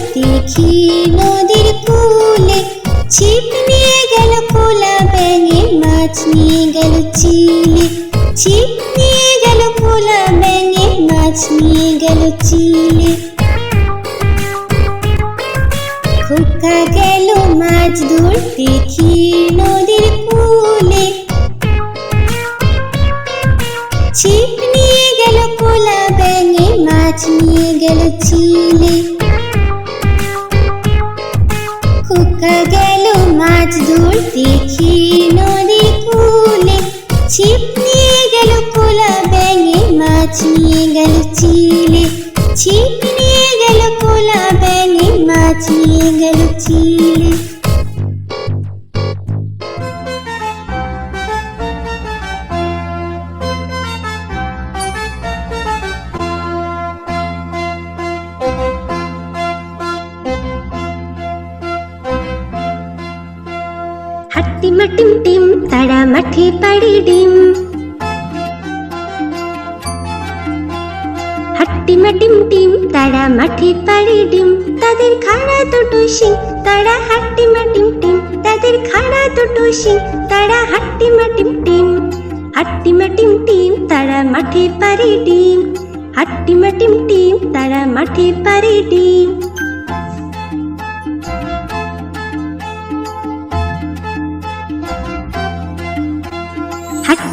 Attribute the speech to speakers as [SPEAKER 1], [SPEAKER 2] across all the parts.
[SPEAKER 1] মাছ নদীর কূলে ছিপ নিয়ে গেল কোলা ব্যাঙে, মাছ নিয়ে গেল চিলে। ছিপ নিয়ে গেল কোলা ব্যাঙে, মাছ নিয়ে গেল চিলে। খোকা গেল মাছ ধরতে খি নদীর কূলে। ছিপ নিয়ে গেল কোলা ব্যাঙে, মাছ নিয়ে গেল চিলে। মাছ ধরতে খি নদী কূলে ছিপ নিয়ে গেল কোলা ব্যাঙে মাছ নিয়ে গেল চিলে।
[SPEAKER 2] টিম টিম, তারা মাঠে পাড়ি ডিম। হাট্টিমা টিম টিম, তারা মাঠে পাড়ি ডিম। তাদের খাড়া দুটো শিং, তারা হাট্টিমা টিম টিম। তাদের খাড়া দুটো শিং, তারা হাট্টিমা টিম টিম। হাট্টিমা টিম টিম, তারা মাঠে পাড়ি ডিম। হাট্টিমা টিম টিম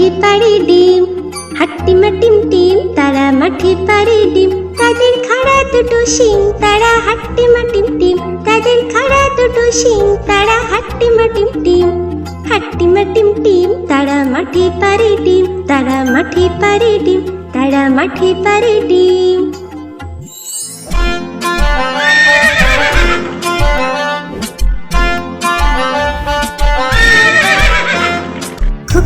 [SPEAKER 2] মাঠে পারে ডিম হাট্টিমা টিম টিম, তারা মাঠে পারে ডিম। তাদের খাড়া দুটো শিং, তারা হাট্টি মাটিম টিম। তাদের খাড়া দুটো শিং, তারা হাট্টি মাটিম টিম। হাট্টি মাটিম টিম, তারা মাঠে পারে ডিম। তারা মাঠে পারে ডিম, তারা মাঠে পারে ডিম।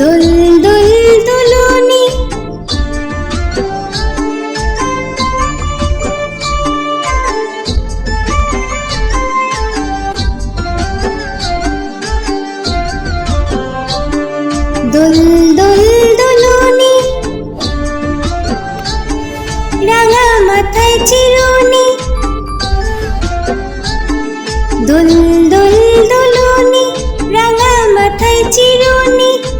[SPEAKER 1] দুল দুল, দুলুনি। দুল দুল, দুলুনি। রাঙা মাথায় চিরুনি। দুল দুল, দুলুনি। রাঙা মাথায় চিরুনি।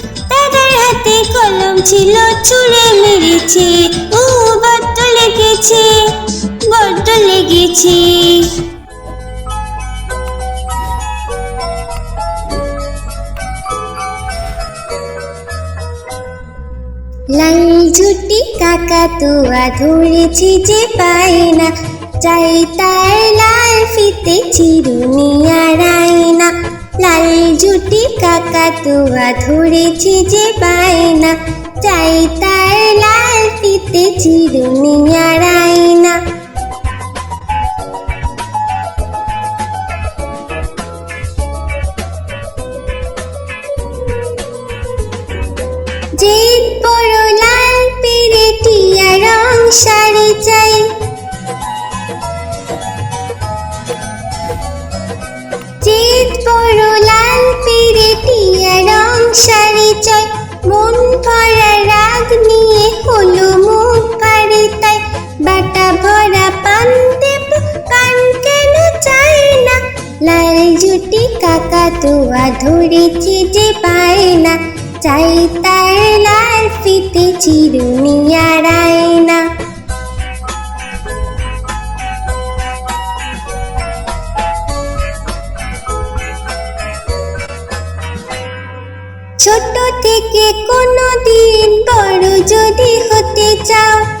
[SPEAKER 1] হাতে কলম ছিল ছুঁড়ে মেরেছে, ও বড্ড লেগেছে বড্ড লেগেছে। লাল ঝুটি কাকা তুয়া ধরেছি যে পায় না চাই তার লাল ফিতে চিরুনি আর আয়না। লাল জুটি কাকাতুয়া ধরেছি যে বায়না চাই তার লাল পিতে চিরুনি আর আয়না। ভরা না? লাল জুটি ধরেছি যে পায় না। চাই তার লাল ফিতে চিরুনি আর আয়না ছোট থেকে কোনো দিন বড় যদি হতে চাও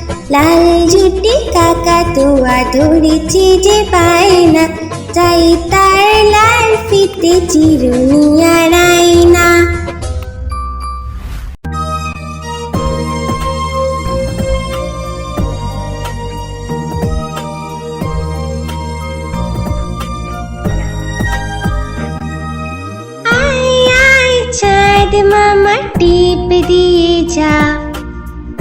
[SPEAKER 2] লাল জুটি কাকা তুয়া ধরেছি যে পায় না চাই তার লাল ফিতে আয় আয় চাঁদ মামা টিপ দিয়ে যা।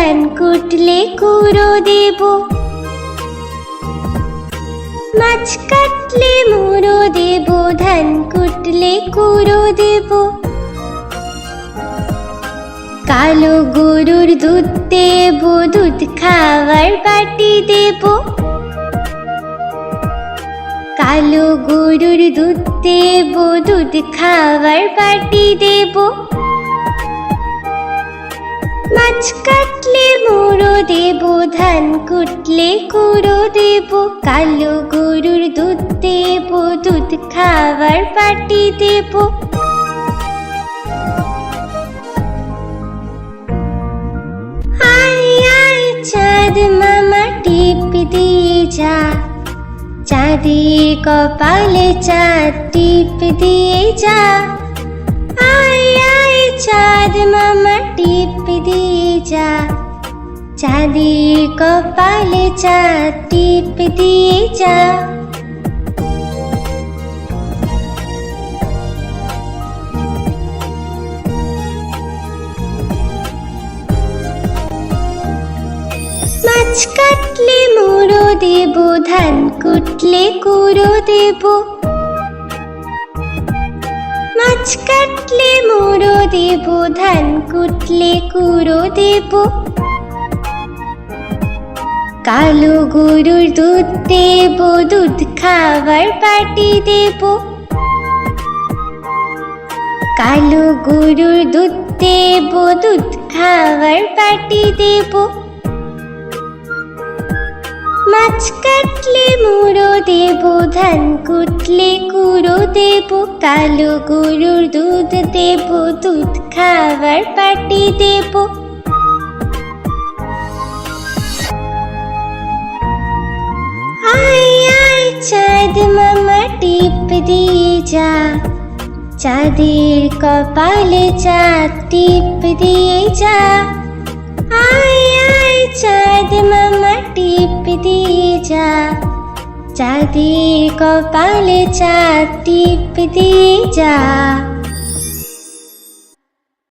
[SPEAKER 2] ধান কুটলে কুড়ো দেব। মাছ কাটলে মুড়ো দেব, ধান কুটলে কুড়ো দেব। কালো গরুর দুধ দেব, দুধ খাওয়ার বাটি দেব। কালো গরুর দুধ দেব, দুধ খাওয়ার বাটি দেব। মাছ কাটলে মুড়ো দেব, ধান কুটলে কুড়ো দেব, কালো গরুর দুধ দেব, দুধ খাবার পাটি দেব। চাঁদ মামা, টিপ দিয়ে যা। চাঁদের কপালে চাঁদ, টিপ দিয়ে যা। আয় আয় চাঁদ মামা টিপ দিয়ে যা। চাঁদের কপালে চাঁদ টিপ দিয়ে যা। মাছ কাটলে মুড়ো দেব, ধান কুটলে কুড়ো দেব। মাছ কাটলে মুড়ো দেব, ধান কুটলে কুড়ো দেব। কালো গরুর দুধ দেব, দুধ খাবার পাটি দেব। কালো গরুর দুধ দেব, দুধ খাবার পাটি দেব। মাছ কাটলে মুড়ো দেব, ধান কুটলে কুড়ো দেব, কালো গরুর দুধ দেব, দুধ খাবার পাটি দেব। আয়, চাঁদ মামা, টিপ দিয়ে যা। চাঁদের কপালে চাঁদ, টিপ দিয়ে যা। আয় আয় চাঁদ মামা টিপ দিয়ে যা চাঁদের কপালে চাঁদ টিপ দিয়ে যা